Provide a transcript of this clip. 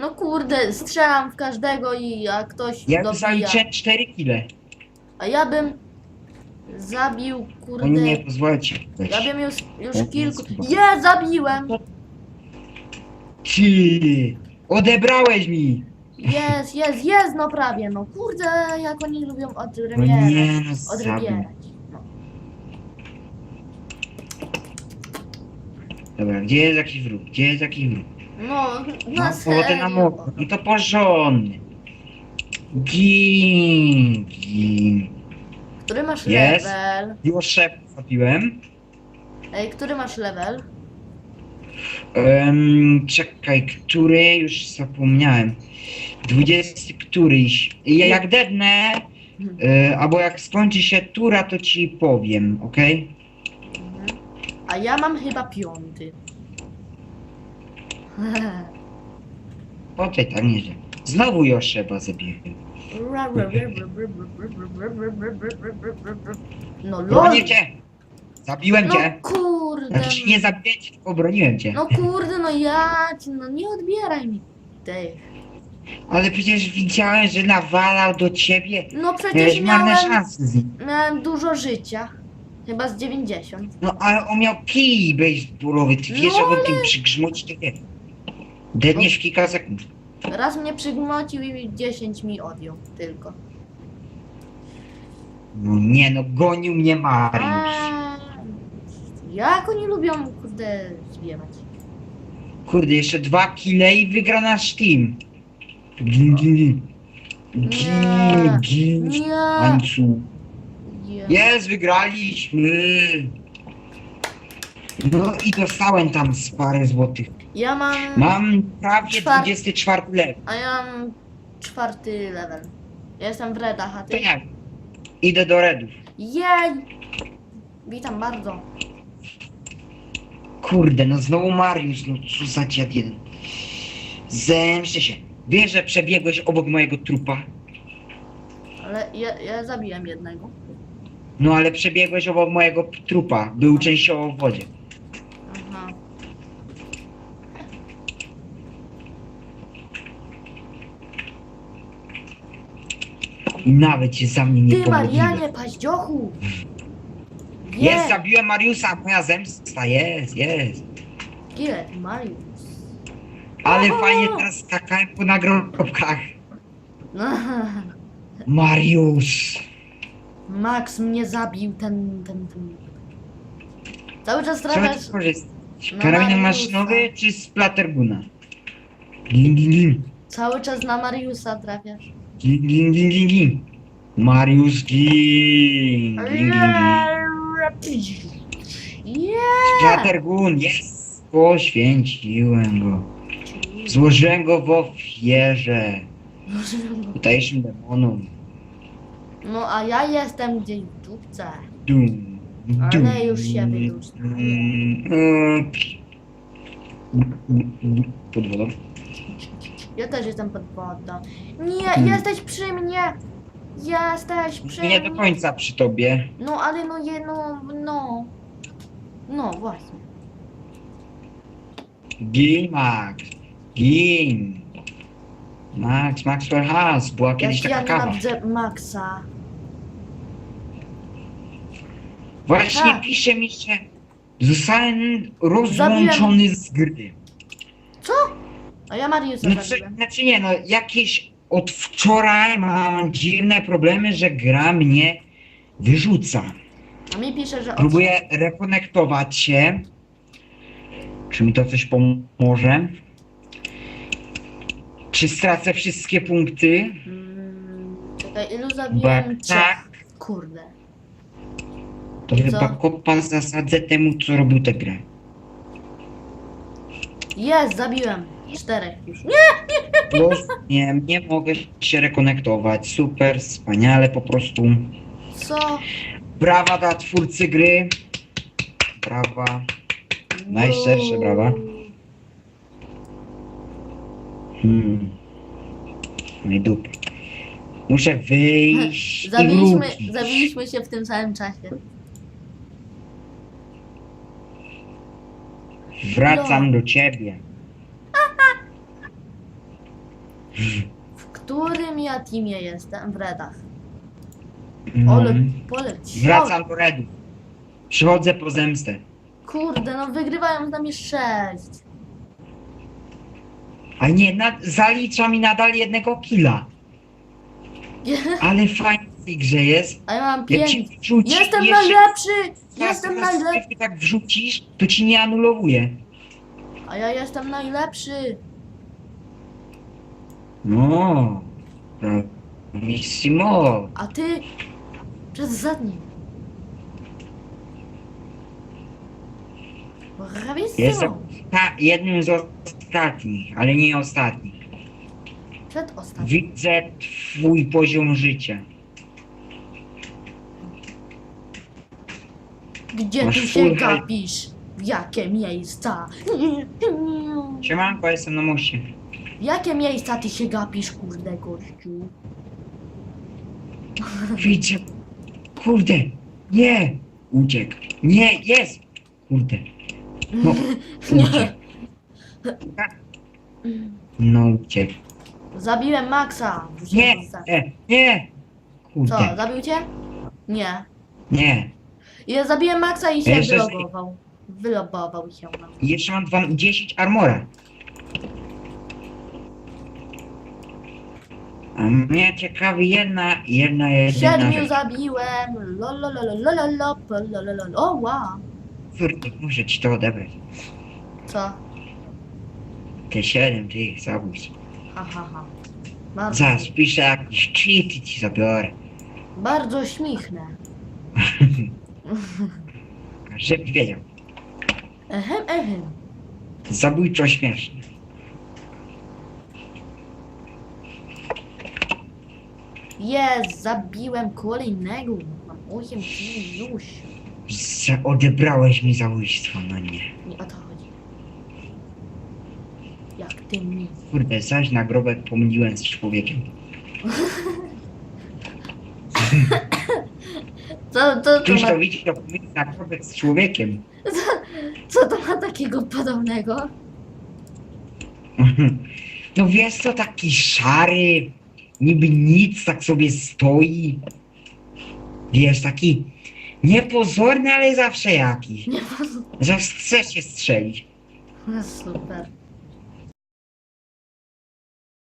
No kurde, strzelam w każdego i a ktoś Ja dobija. zaliczyłem 4 kile. A ja bym zabił, Oni kurde. nie pozwolą ci Ja bym już, już kilku. Je, zabiłem! Ty! Odebrałeś mi! Jest, jest, jest, no prawie, no kurde, jak oni lubią No odrybierać. nie, zabił. Odrybierać. No. Dobra, gdzie jest jakiś wróg? Gdzie jest jakiś wróg? No, No, na wodę na serio. No to porządny. Gin, gin. Który masz Jest. level? Już szef zabiłem. Ej, który masz level? Um, czekaj, który? Już zapomniałem. 20 któryś. I ja jak dednę, y, albo jak skończy się tura, to ci powiem, okej? Mhm. A ja mam chyba piąty. Poczekaj, tak nieźle. Znowu Joszeba zabiłem. No lol. Bronię cię! Zabiłem No cię! kurde. Znaczy nie zabiłem cię, tylko broniłem cię. No kurde, no ja ci, no nie odbieraj mi tych. Ale przecież widziałem, że nawalał do ciebie. No przecież marne miałem, szanse z nim. miałem dużo życia. Chyba z 90. No ale on miał kij baseballowy, ty wiesz, No, jak on tym przygrzmoci to w kilka sekund. Raz mnie przygmocił i 10 mi odjął tylko. No nie no, gonił mnie Mariusz. A, jak oni lubią, kurde, zbierać. Kurde, jeszcze dwa kile i wygra nasz team. Gin, gin, gin. Nie. Gin, gin, Nie. Mańcu. Je- Jest, wygraliśmy. No i dostałem tam z parę złotych. Ja mam, Mam prawie Czwar- 24 level. a ja mam czwarty level. Ja jestem w redach, a To ty? Idę do redów. Jej! Witam bardzo. Kurde, no znowu Mariusz, no co za dziad jeden. Zemszczę się. Wiesz, że przebiegłeś obok mojego trupa? Ale ja, ja zabiłem jednego. No ale przebiegłeś obok mojego p- trupa. Był częściowo w wodzie. I nawet się za mnie nie Ty pomodliłeś. Marianie Paździochu! Jest, zabiłem Mariusa, moja zemsta, jest, jest. Szkielet, Mariusz. Ale fajnie teraz skakałem po nagrobkach. Mariusz. Max mnie zabił, ten, ten, ten. Cały czas Trzeba trafiasz... ci korzystać. No, Karabin Mariusza. maszynowy czy gin, gin. Cały czas na Mariusa trafiasz. Gin, gin, gin, gin, gin. Mariusz gin. Gin, gin, gin. Yeah! Jest. Poświęciłem go. Złożyłem go w ofierze. Tutejszym demonom. No a ja jestem gdzieś w dupce. Dum, Ale już się mm, mm, Pod wodą. Ja też jestem pod wodą. Nie, Hmm. jesteś przy mnie! Jesteś przy Nie mnie! do końca przy tobie. No ale no jedno, no. No właśnie. Gin, Max. Gin. Max, Maxwell House. Była kiedyś Jak ja taka kawa. nienawidzę Maxa. Właśnie Tak. pisze mi, że zostałem rozłączony z gry. A ja Mariusa Znaczy, zabiłem. znaczy nie, no jakieś od wczoraj mam dziwne problemy, że gra mnie wyrzuca. A mi pisze, że... od- Próbuję rekonektować się. Czy mi to coś pomoże? Czy stracę wszystkie punkty? Mm, czekaj, ilu zabiłem? Trzech. tak, Kurde. to I chyba co? kopa zasadzę temu, co robił tę grę. Jest, zabiłem. Czterech już. Nie! Plus, nie, nie mogę się rekonektować. Super, wspaniale, po prostu. Co? Brawa dla twórcy gry. Brawa. Najszczersze brawa. Hmm. No i dup. Muszę wyjść i Zabiliśmy, wrócić. zabiliśmy się w tym samym czasie. Wracam do ciebie. W którym ja teamie jestem? W Redach. No. Ole, poleciał. Wracam do Redu. Przychodzę po zemstę. Kurde, no wygrywają z nami sześć. A nie, na, zalicza mi nadal jednego killa. Ale fajnie w tej grze jest. A ja mam Jak ci pięć. wrzuci, Jestem jeszcze najlepszy! raz Jestem na najlepszy! strefy tak wrzucisz, to ci nie anulowuje. A ja jestem najlepszy! No. Bravissimo. A ty przez zadni. Jestem Bravissimo! ta, jednym z ostatnich, ale nie ostatni. Przed ostatnim. Widzę twój poziom życia. Gdzie Masz ty się full gapisz? W jakie miejsca? Siemanko, jestem na moście. W jakie miejsca ty się gapisz, kurde gościu? Widzę. Kurde. Nie. Uciekł. Nie, jest. Kurde. No. Uciekł. No uciekł. Zabiłem Maxa! Nie. Nie. Co, Kurde. zabił cię? Nie. Nie. Ja zabiłem Maxa i się Jeszcze wylogował. Wylogował się Jeszcze mam dwa, 10 armora. Mnie ciekawi jedna, jedna, jedyna Siedmiu rzecz. zabiłem! Lololololololo, pololololo. O, wow! Kurde, muszę ci to odebrać. Co? Te 7 tych zabójstw. Ha, ha, ha. Bardzo, Zaraz piszę jakiś cheat i ci zabiorę. bardzo śmichne. Żebyś wiedział. Ehem, ehem. Zabójczo śmieszne. Jest, zabiłem kolejnego. Mam 8 kili już. Że odebrałeś mi zabójstwo, no nie. Nie o to chodzi. Jak ty mi. Kurde, zaś nagrobek pomyliłem z człowiekiem. Co, to, to Któż ma, to widzi, to pomylił nagrobek z człowiekiem. co to ma takiego podobnego? No wiesz co, taki szary, niby nic, tak sobie stoi. Wiesz, taki niepozorny, ale zawsze jakiś. Zawsze chce się strzelić. ma... Super.